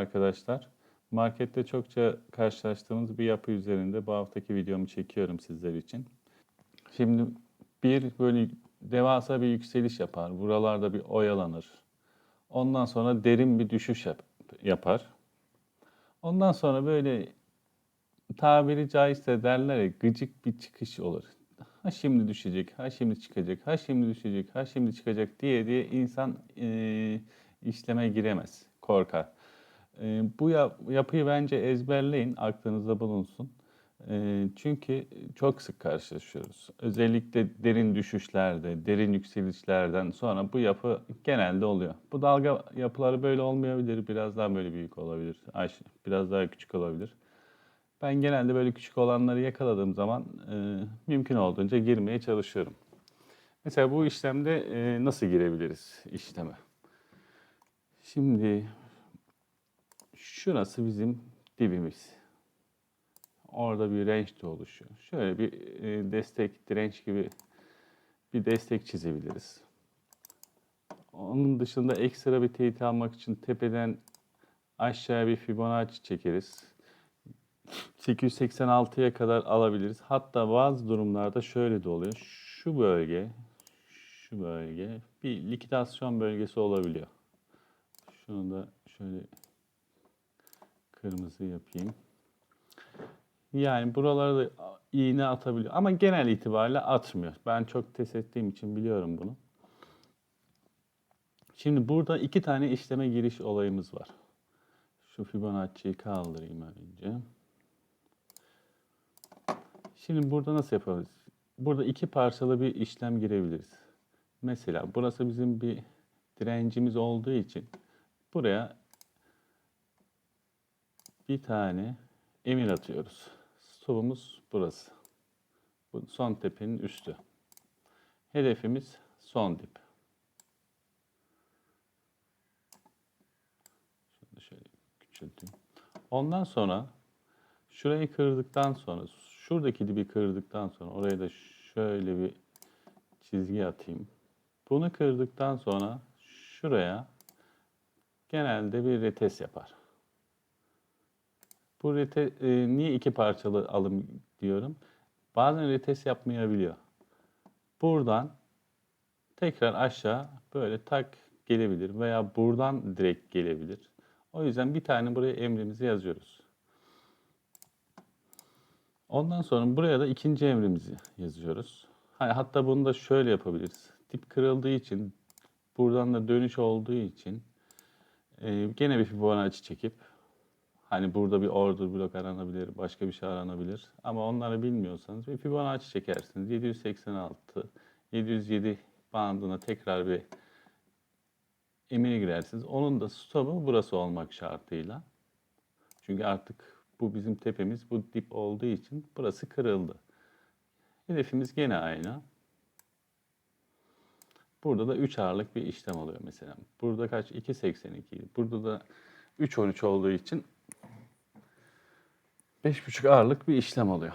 arkadaşlar. Markette çokça karşılaştığımız bir yapı üzerinde bu haftaki videomu çekiyorum sizler için. Şimdi bir böyle devasa bir yükseliş yapar. Buralarda bir oyalanır. Ondan sonra derin bir düşüş yap- yapar. Ondan sonra böyle tabiri caizse derler ya gıcık bir çıkış olur. Ha şimdi düşecek, ha şimdi çıkacak, ha şimdi düşecek, ha şimdi çıkacak diye diye insan eee, işleme giremez, korkar. Eee, bu yap- yapıyı bence ezberleyin, aklınızda bulunsun. Eee, çünkü çok sık karşılaşıyoruz. Özellikle derin düşüşlerde, derin yükselişlerden sonra bu yapı genelde oluyor. Bu dalga yapıları böyle olmayabilir, biraz daha böyle büyük olabilir, biraz daha küçük olabilir. Ben genelde böyle küçük olanları yakaladığım zaman e, mümkün olduğunca girmeye çalışıyorum. Mesela bu işlemde e, nasıl girebiliriz işleme? Şimdi şurası bizim dibimiz. Orada bir range de oluşuyor. Şöyle bir e, destek, direnç gibi bir destek çizebiliriz. Onun dışında ekstra bir teyit almak için tepeden aşağıya bir Fibonacci çekeriz. 886'ya kadar alabiliriz. Hatta bazı durumlarda şöyle de oluyor. Şu bölge, şu bölge bir likidasyon bölgesi olabiliyor. Şunu da şöyle kırmızı yapayım. Yani buralarda da iğne atabiliyor ama genel itibariyle atmıyor. Ben çok test ettiğim için biliyorum bunu. Şimdi burada iki tane işleme giriş olayımız var. Şu Fibonacci'yi kaldırayım önce. Şimdi burada nasıl yapabiliriz? Burada iki parçalı bir işlem girebiliriz. Mesela burası bizim bir direncimiz olduğu için buraya bir tane emir atıyoruz. Stopumuz burası. Bu son tepenin üstü. Hedefimiz son dip. Şunu şöyle küçülteyim. Ondan sonra şurayı kırdıktan sonra şuradaki dibi kırdıktan sonra oraya da şöyle bir çizgi atayım. Bunu kırdıktan sonra şuraya genelde bir retes yapar. Bu rete, e, niye iki parçalı alım diyorum? Bazen retes yapmayabiliyor. Buradan tekrar aşağı böyle tak gelebilir veya buradan direkt gelebilir. O yüzden bir tane buraya emrimizi yazıyoruz. Ondan sonra buraya da ikinci emrimizi yazıyoruz. Hatta bunu da şöyle yapabiliriz. Dip kırıldığı için, buradan da dönüş olduğu için e, gene bir Fibonacci çekip hani burada bir order blok aranabilir, başka bir şey aranabilir. Ama onları bilmiyorsanız bir Fibonacci çekersiniz. 786, 707 bandına tekrar bir emir girersiniz. Onun da stopu burası olmak şartıyla. Çünkü artık bu bizim tepemiz, bu dip olduğu için burası kırıldı. Hedefimiz gene aynı. Burada da 3 ağırlık bir işlem oluyor mesela. Burada kaç? 2.82. Burada da 3.13 olduğu için 5.5 ağırlık bir işlem oluyor.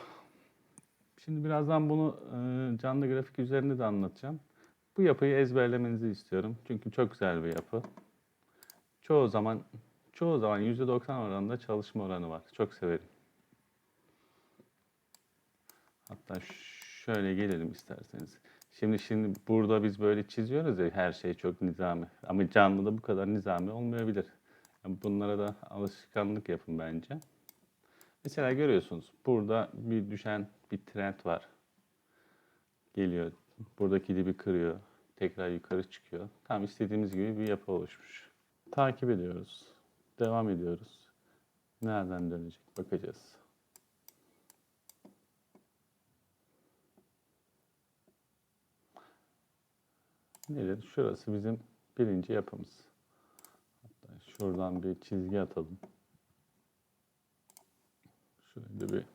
Şimdi birazdan bunu e, canlı grafik üzerinde de anlatacağım. Bu yapıyı ezberlemenizi istiyorum. Çünkü çok güzel bir yapı. Çoğu zaman çoğu zaman %90 oranında çalışma oranı var. Çok severim. Hatta şöyle gelelim isterseniz. Şimdi şimdi burada biz böyle çiziyoruz ya her şey çok nizami. Ama canlıda bu kadar nizami olmayabilir. Bunlara da alışkanlık yapın bence. Mesela görüyorsunuz burada bir düşen bir trend var. Geliyor. Buradaki dibi kırıyor. Tekrar yukarı çıkıyor. Tam istediğimiz gibi bir yapı oluşmuş. Takip ediyoruz. Devam ediyoruz. Nereden dönecek bakacağız. Nedir? Şurası bizim birinci yapımız. Hatta şuradan bir çizgi atalım. Şuraya da bir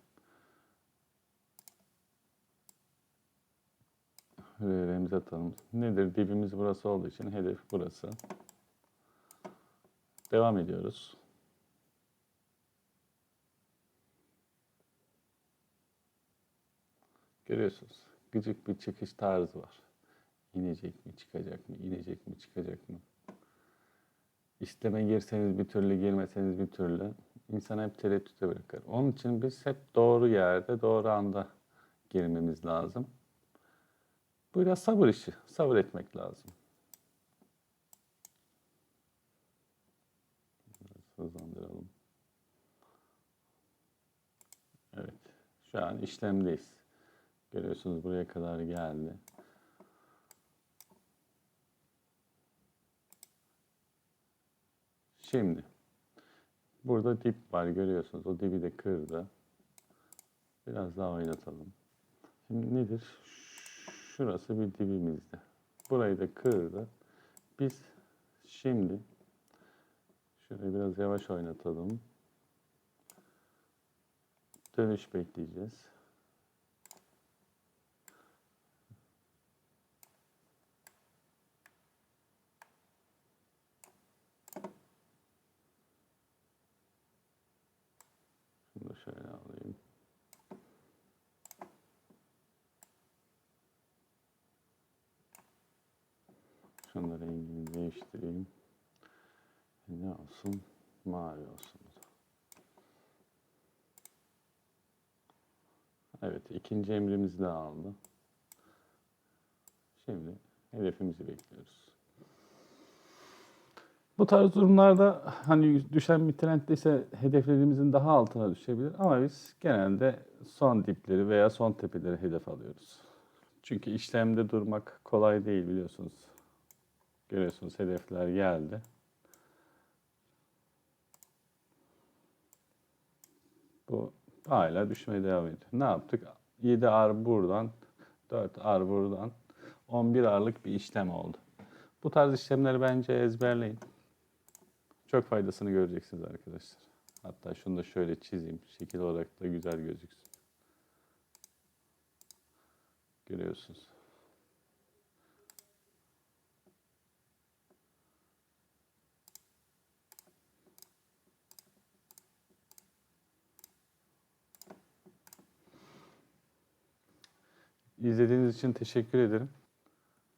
R'mizi atalım. Nedir? Dibimiz burası olduğu için hedef burası. Devam ediyoruz. Görüyorsunuz. Gıcık bir çıkış tarzı var. İnecek mi, çıkacak mı, inecek mi, çıkacak mı? İşleme girseniz bir türlü, girmeseniz bir türlü. İnsan hep tereddüte bırakır. Onun için biz hep doğru yerde, doğru anda girmemiz lazım. Bu biraz sabır işi. Sabır etmek lazım. Hızlandıralım. Evet. Şu an işlemdeyiz. Görüyorsunuz buraya kadar geldi. Şimdi burada dip var görüyorsunuz. O dibi de kırdı. Biraz daha oynatalım. Şimdi nedir? Şurası bir dibimizde. Burayı da kırdı. Biz şimdi şöyle biraz yavaş oynatalım. Dönüş bekleyeceğiz. Şöyle alayım. Şunu da rengini değiştireyim. Ne olsun? Mavi olsun. Evet, ikinci emrimizi de aldı. Şimdi hedefimizi bekliyoruz. Bu tarz durumlarda hani düşen bir trendde ise hedeflerimizin daha altına düşebilir ama biz genelde son dipleri veya son tepeleri hedef alıyoruz. Çünkü işlemde durmak kolay değil biliyorsunuz. Görüyorsunuz hedefler geldi. Bu hala düşmeye devam ediyor. Ne yaptık? 7 ar buradan, 4 ar buradan, 11 arlık bir işlem oldu. Bu tarz işlemleri bence ezberleyin. Çok faydasını göreceksiniz arkadaşlar. Hatta şunu da şöyle çizeyim. Şekil olarak da güzel gözüksün. Görüyorsunuz. İzlediğiniz için teşekkür ederim.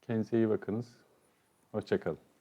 Kendinize iyi bakınız. Hoşçakalın.